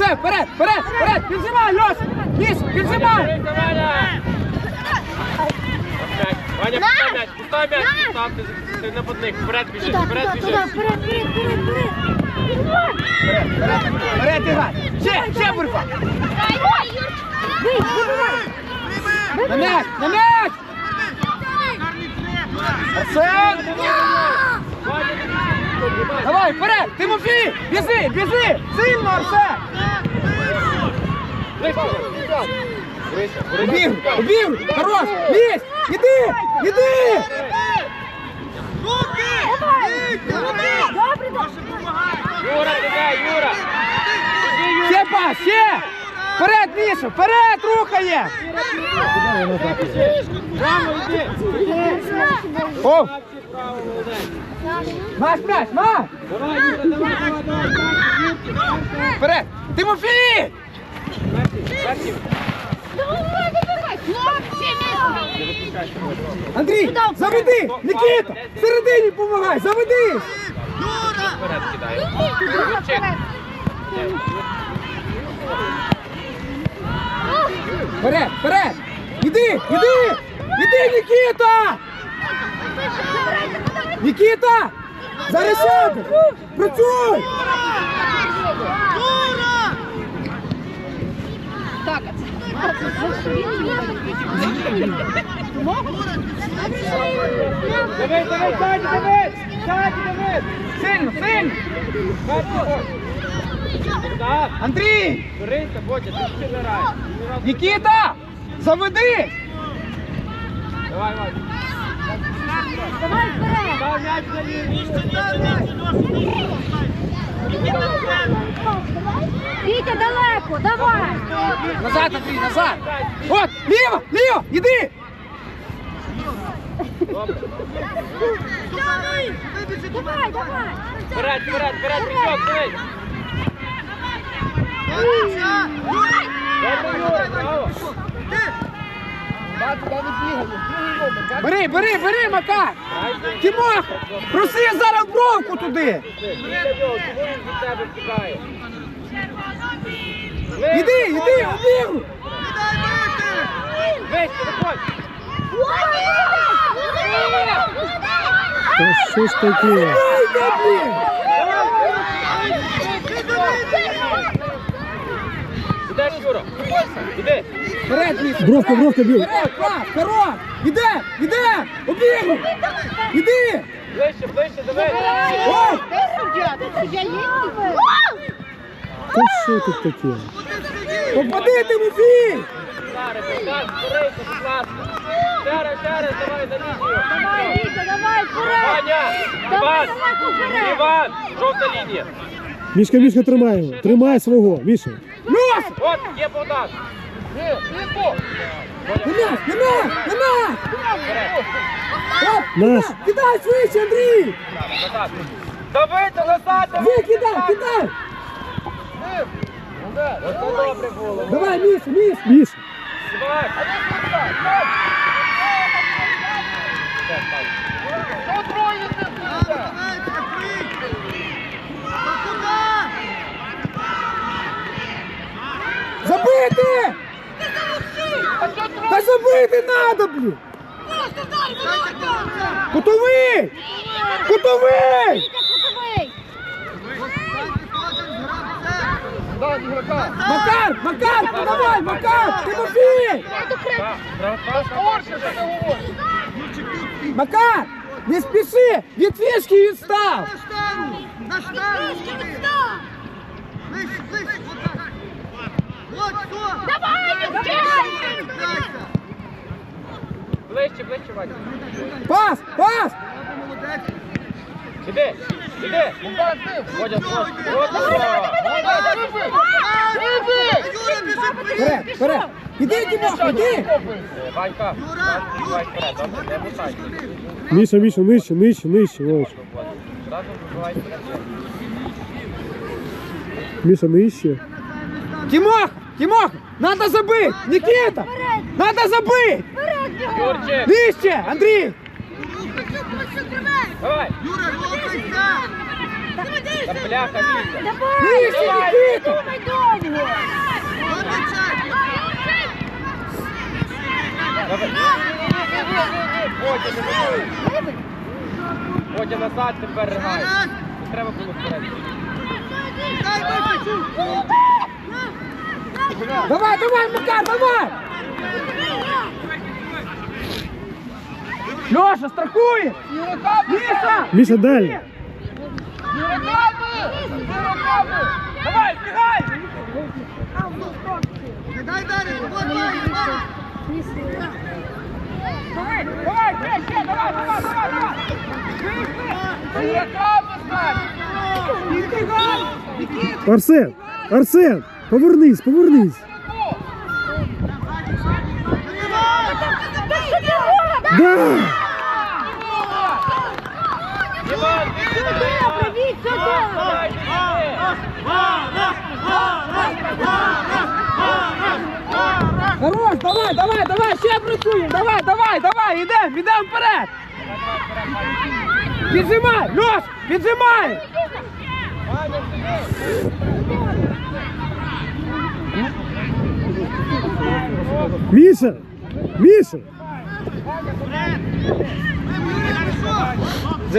Все, вперед, вперед, вперед, піджимай, Льоша! Міш, піджимай! Ваня, пустай м'яч, пустай м'яч, ти, ти не под них, вперед біжи, вперед біжи. вперед, вперед, вперед, вперед. Вперед іграй! Ще, ще бурфа! На м'яч, на м'яч! Арсен! Давай, вперед! Тимофій! Біжи, біжи! Сильно, Арсен! Убів, убів! Хорош! Лізь! Іди! Іди! Добре. Юра, Юра! Ще пас, ще! Вперед, Міша, вперед рухає! О! Давай, давай, давай! Вперед! Тимофій! Андрій, заведи! Нікіта! Всередині помагай! Заведи! Вперед, вперед! Іди, іди! Іди, Нікіта! Нікіта! Зараз сяде! Працюй! Дивись, дивись, Саня, дивись! Саня, дивись! Сильно, сильно! Так, Андрій! Борися, Бодя, ти ж. Нікіта! Заведи! Давай, Ваня. Давай вперед. Став м'яч за лінію. Вітя, далеко, давай. Назад, Андрій, назад! От, ліво, ліво, іди! Давай, давай. Вперед, вперед, вперед, пічок, дивись. Добре, Юра, браво. Бери, бери, бери, Макар! Тимоха! Проси зараз бровку туди! Іди, іди! Та що ж таке? Ай, де, блін! Ідеш, Юра. Іди. Вперед, Міша! Бровка, бровка, бів. Вперед! Іде, іде! Убігу! Іди! Ближче, ближче, дивись. О! Та що тут таке? Попади, будь ласка. Раз, давай за лінію. Давай, давай, вперед. Ваня, Давай, Іван, далеко вперед. Іван, жовта лінія. Мішка, Мішка, тримай його. Тримай свого, Міша. Льош! От, є Богдан. Нема, нема, нема! Оп, Наш. Кидай швидше, Андрій! Давайте назад, Ви кидай, кидай! Оце добре було. Давай, Міша, Міш! Міша. Давай. Забити! Та забити надо, блін! Кутовий! Кутовий! Макар! Макар! Давай, Макар! Тимофій! Макар! Не спіши! Від фішки відстав! На штангу! Ближче, ближче! Вот що! Ближче, ближче, Ваня. Пас! Пас! Іди, іди. Водя, Вперед, вперед! Іди, Тимоха, іди! Ванька. Міша, Міша, нижче, нижче, нижче. Вперед. Міша, нижче. Тимоха! Тимоха, надо забити! Никита! Надо забити! Юрчик! Андрій! Давай! Юра, Та бляха, Вітя! Нижче, Давай! Назад тепер ригай! Треба було вперед! Дай, дай, дай! Давай, давай, Макар, давай! Леша, страхує! Міша! Міша, далі. Давай, бігай! Не дай далі. Вот, дай, дай. Давай, давай, ще, давай, давай, давай, давай! Арсен! Арсен! Повернись, повернись! Да! Іван, ти сюди! Привіт, сюди! Давай, ти сюди! Хорош, давай, давай, давай, ще працюємо, давай, давай, давай, ідемо, ідемо вперед! Піджимай, Леш, піджимай! Міша! Міша!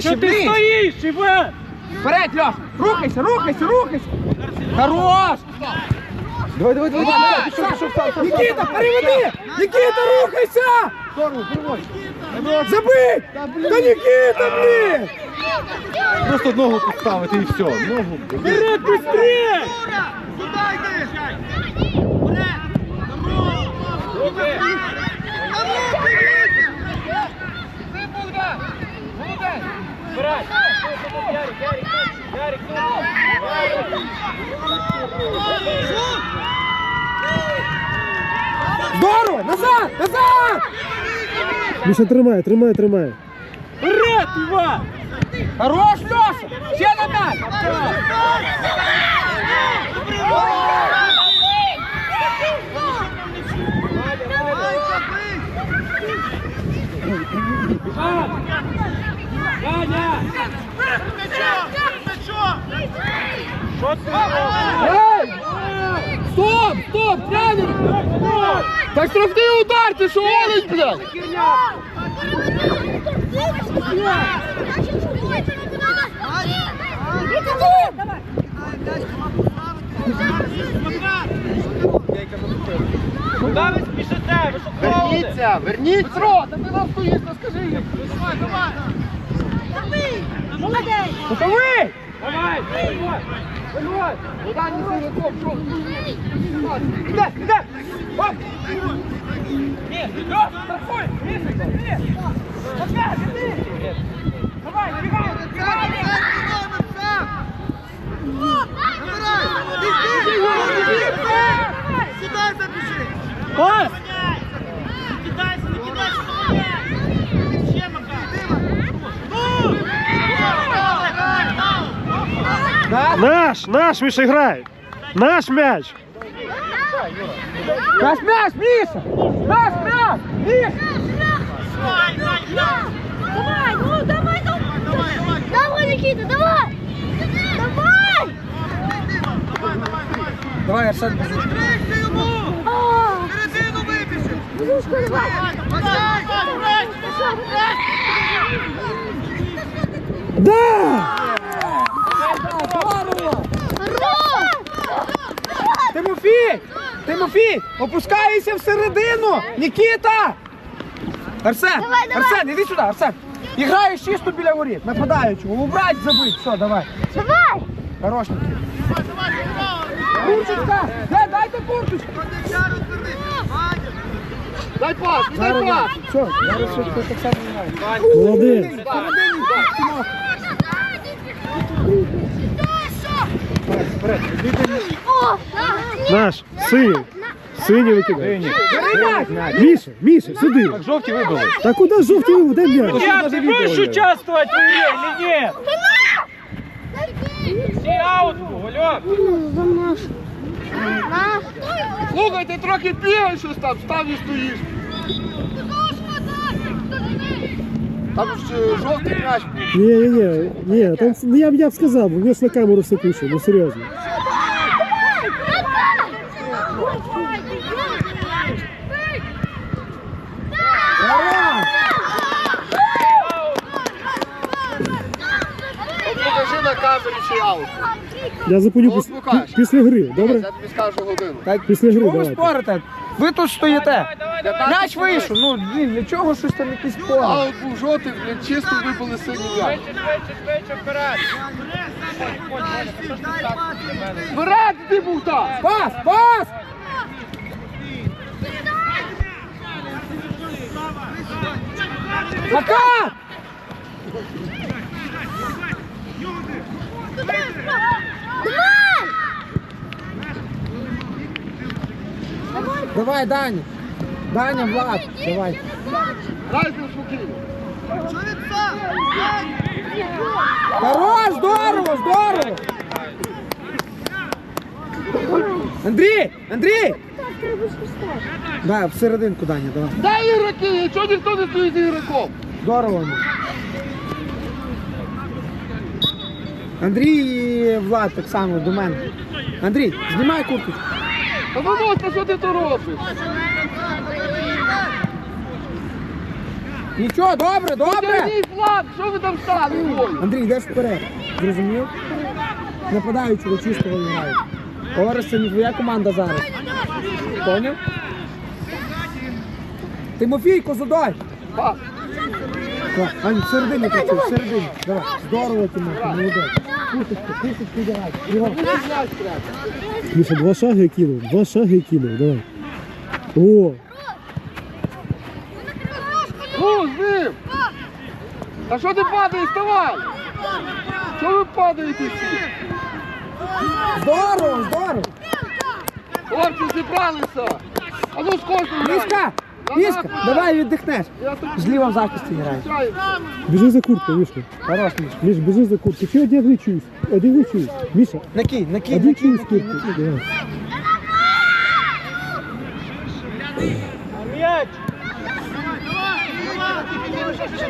Що ти стоїш, Іван? Вперед, Леш, рухайся, рухайся, рухайся! Хорош! Давай, давай, давай, давай, пішов, пішов, став, став, Нікіта, переведи! Нікіта, рухайся! Забий! Та Нікіта, блін! Просто ногу поставити і все. Ногу. Вперед, быстрее! Сюди йди. Здорово! Назад! Назад! Міша, тримай, тримай, тримай. Вперед, Іван! Хорош, Леша! Ще на м'яч! Дай, забий. Що ти Ей! Стоп! Стоп! Тренер! Так штрафний удар, ти що олень, блядь? Давай! Куди ви спішите? Ви що Верніться! Верніть! Петро, та ти нам стоїш, то скажи! Молодець! Готовий! Давай! Виходь! Виходь! Дані Сираков, що? Іде, іде! Оп! Ні, Льош, страхуй! Ні! Опять, іди! Давай, бігай! Сам, сам, сам. Набирай. Іди, іди. Сюди запиши. Пас! Да? Наш, наш, Міша, грай! Наш м'яч! Наш м'яч, Міша! Наш м'яч! Міша! Давай, ну давай, давай! Давай, Никита, давай! Давай! Давай, Арсен, без Да! Тимофій! Тимофій! Опускайся всередину! Нікіта! Арсен! Арсен, іди сюди, Арсен! І граєш чисто біля воріт, нападаючого. Убрать, забить. Все, давай. Давай! Хорош, Нікіта. Курточка! Де, дайте курточку! Дай пас, дай пас! все, Зараз все так само грає. молодець. Так! Наш, синій. Синій викидай. Міша, Міша, сюди. Жовті вибили. Та куди жовті ви? Де м'яч? Я, ты будешь участвовать в игре или нет? Все аут, Валек! Слухай, ти трохи бігаєш щось там, став і стоїш. Там ж жовтий м'яч був. Не, не, не, там, ну, я, б- я бы сказал, бы, на камеру все кушал, ну серьезно. Покажи на камері чи аут. Я запоню піс- пі- після гри, добре? Я тобі скажу годину. Так, Після гри чого ви давайте. спорите? Ви тут стоїте. М'яч вийшов. Ну, блін, для чого щось там якісь спори? Аут був жовтий, блін, чисто вибили синій м'яч. Вперед. Ти був там! Пас, пас! Закат! Давай, Даня. Даня, Влад, давай. Спокійно. Сам? Хорош, здорово, здорово. Андрій, Андрій! Да, в серединку, Даня, давай. Дай ігроки, чого ніхто не стоїть ігроком? Здорово. Андрій. І Влад так само до мене. Андрій, знімай курточку. Та Володька, що ти то робиш? Нічого, добре, добре. Тягніть флаг, що ви там стали? Ой. Андрій, йдеш вперед. Зрозумів? Нападаючого чистого грають. Орес, це не твоя команда зараз. Поняв? Тимофійко, задай. Пас. Так, Аня, всередині працюй, всередині. Давай. Здорово, Тимофій, молодець. Міша, два шаги кинув, два шаги кинув, давай. О, Ну, з ним! А що ти падаєш, вставай! Що ви падаєте всі? Здорово, здорово. Хлопці зібралися! А ну кожним Мішка, Мішка, давай віддихнеш. Зліва в захисті грає. грає. біжи за курткою, Мішка. Хорош, Міш. Міш, біжи за курткою. Чи одягни чусь? Одягни чусь. Міша, Накинь, накинь, одягни накинь, чусь накинь, куртку. накинь. Давай. М'яч.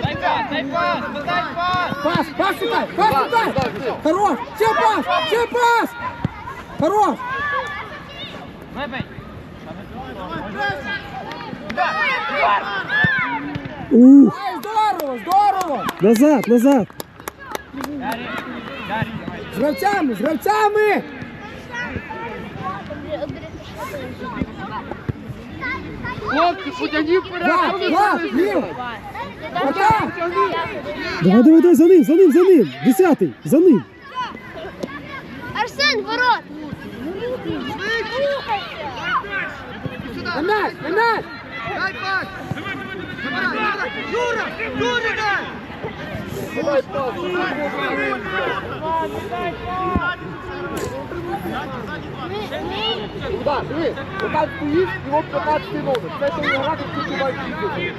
Дай пас, дай пас, дай пас. Пас, пас сюда, пас сюда. Хорош, ще пас, ще пас. Хорош. Вибий. Ух, Ай, здорово, здорово. назад, назад. З гравцями, з гравцями. Хлопці, ліво. Отак. Давай, давай, давай, за ним, за ним, за ним. Десятий, за ним. Арсен, ворот! На м'яч, на м'яч. Дай пас! Забирай, забирай! Юра! Юра дай! Дай пас! Куда? Диви, отак стоїш і от 15 номер. Це що не грати, тільки мають їздити.